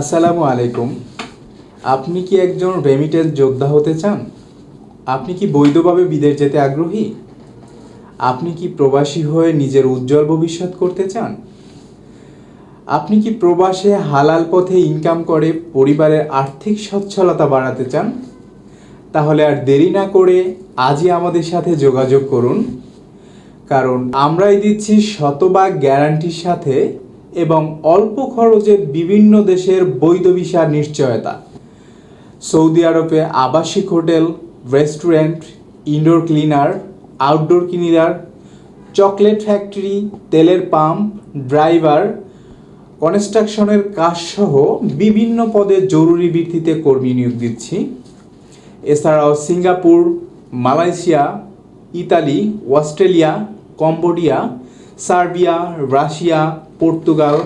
আসসালামু আলাইকুম। আপনি কি একজন রেমিটেন্স যোদ্ধা হতে চান? আপনি কি বৈধভাবে বিদেশ যেতে আগ্রহী? আপনি কি প্রবাসী হয়ে নিজের উজ্জ্বল ভবিষ্যৎ করতে চান? আপনি কি প্রবাসে হালাল পথে ইনকাম করে পরিবারের আর্থিক সচ্ছলতা বাড়াতে চান? তাহলে আর দেরি না করে আজই আমাদের সাথে যোগাযোগ করুন। কারণ আমরাই দিচ্ছি শতভাগ গ্যারান্টির সাথে এবং অল্প খরচে বিভিন্ন দেশের বৈধ ভিসার নিশ্চয়তা। সৌদি আরবে আবাসিক hotel, restaurant, indoor cleaner, outdoor cleaner, chocolate factory, তেলের পাম্প, ড্রাইভার, কনস্ট্রাকশনের কাজসহ বিভিন্ন পদে জরুরি ভিত্তিতে কর্মী নিয়োগ দিচ্ছি। এছাড়াও Singapore, Malaysia, Italy, Australia, Cambodia Serbia, Russia, Portugal,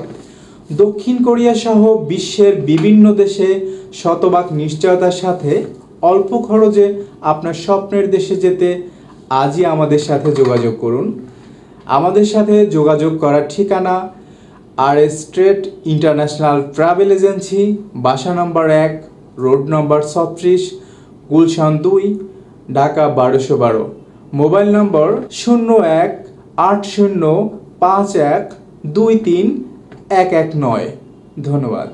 দক্ষিণ কোরিয়া সহ বিশ্বের বিভিন্ন দেশে শতভাগ নিশ্চয়তার সাথে অল্প খরচে আপনার স্বপ্নের দেশে যেতে আজই আমাদের সাথে যোগাযোগ করুন। আমাদের সাথে যোগাযোগ করার ঠিকানা R S straight international travel agency, বাসা নম্বর এক, রোড নম্বর ছত্রিশ, গুলশান দুই, ঢাকা বারোশো বারো। মোবাইল নম্বর শূন্য এক আট শূন্য পাঁচ এক দুই তিন এক এক নয়। ধন্যবাদ।